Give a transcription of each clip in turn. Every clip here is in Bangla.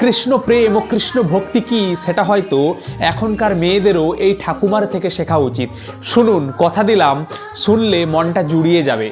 কৃষ্ণ প্রেম ও কৃষ্ণ ভক্তি কি? সেটা হয়তো এখনকার মেয়েদেরও এই ঠাকুমার থেকে শেখা উচিত। শুনুন, কথা দিলাম, শুনলে মনটা জুড়িয়ে যাবে।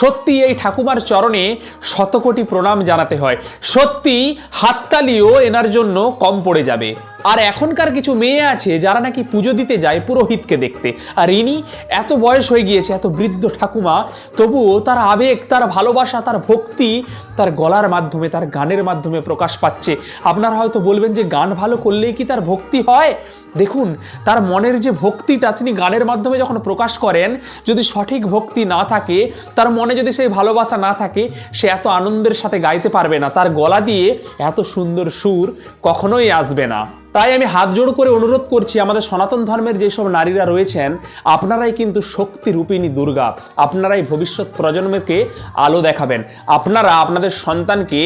সত্যি এই ঠাকুমার চরণে শতকোটি প্রণাম জানাতে হয়। সত্যি হাততালিও এনার জন্য কম পড়ে যাবে। আর এখনকার কিছু মেয়ে আছে যারা নাকি পুজো দিতে যায় পুরোহিতকে দেখতে। আর ইনি এত বয়স হয়ে গিয়েছে, এত বৃদ্ধ ঠাকুমা, তবুও তার আবেগ, তার ভালোবাসা, তার ভক্তি, তার গলার মাধ্যমে, তার গানের মাধ্যমে প্রকাশ পাচ্ছে। আপনারা হয়তো বলবেন যে গান ভালো করলেই কি তার ভক্তি হয়? দেখুন, তার মনের যে ভক্তিটা, তিনি গানের মাধ্যমে যখন প্রকাশ করেন, যদি সঠিক ভক্তি না থাকে, তার মনে যদি সেই ভালোবাসা না থাকে, সে এত আনন্দের সাথে গাইতে পারবে না। তার গলা দিয়ে এত সুন্দর সুর কখনোই আসবে না। তাই আমি হাত জোড় করে অনুরোধ করছি আমাদের সনাতন ধর্মের যেসব নারীরা রয়েছেন, আপনারাই কিন্তু শক্তি রূপিণী দুর্গা। আপনারাই ভবিষ্যৎ প্রজন্মকে আলো দেখাবেন। আপনারা আপনাদের সন্তানকে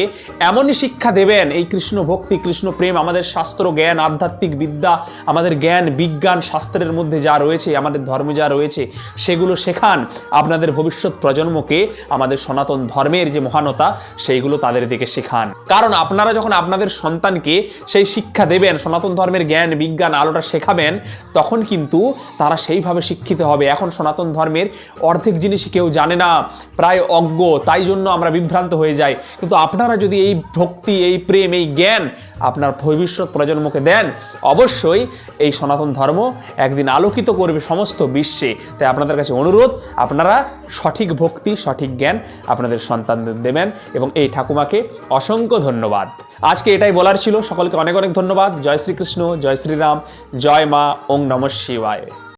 এমনই শিক্ষা দেবেন, এই কৃষ্ণ ভক্তি, কৃষ্ণ প্রেম, আমাদের শাস্ত্র জ্ঞান, আধ্যাত্মিক বিদ্যা, আমাদের জ্ঞান, বিজ্ঞান শাস্ত্রের মধ্যে যা রয়েছে, আমাদের ধর্মে যা রয়েছে, সেগুলো শেখান। আপনাদের ভবিষ্যৎ প্রজন্মকে আমাদের সনাতন ধর্মের যে মহানতা সেইগুলো তাদের দিকে শেখান। কারণ আপনারা যখন আপনাদের সন্তানকে সেই শিক্ষা দেবেন, সনাতন ধর্মের জ্ঞান, বিজ্ঞান আলোটা শেখাবেন, তখন কিন্তু তারা সেইভাবে শিক্ষিত হবে। এখন সনাতন ধর্মের অর্ধেক জিনিস কেউ জানে না, প্রায় অজ্ঞ, তাই জন্য আমরা বিভ্রান্ত হয়ে যাই। কিন্তু আপনারা যদি এই ভক্তি, এই প্রেম, এই জ্ঞান আপনার ভবিষ্যৎ প্রজন্মকে দেন, অবশ্যই এই সনাতন ধর্ম একদিন আলোকিত করবে সমস্ত বিশ্বে। তাই আপনাদের কাছে অনুরোধ, আপনারা সঠিক ভক্তি, সঠিক জ্ঞান আপনাদের সন্তানদের দেবেন এবং এই ঠাকুমাকে অসংখ্য ধন্যবাদ। আজকে এটাই বলার ছিল। সকলকে অনেক অনেক ধন্যবাদ। জয় শ্রীকৃষ্ণ জয় শ্রীরাম জয় মা ওং নম শিবায়।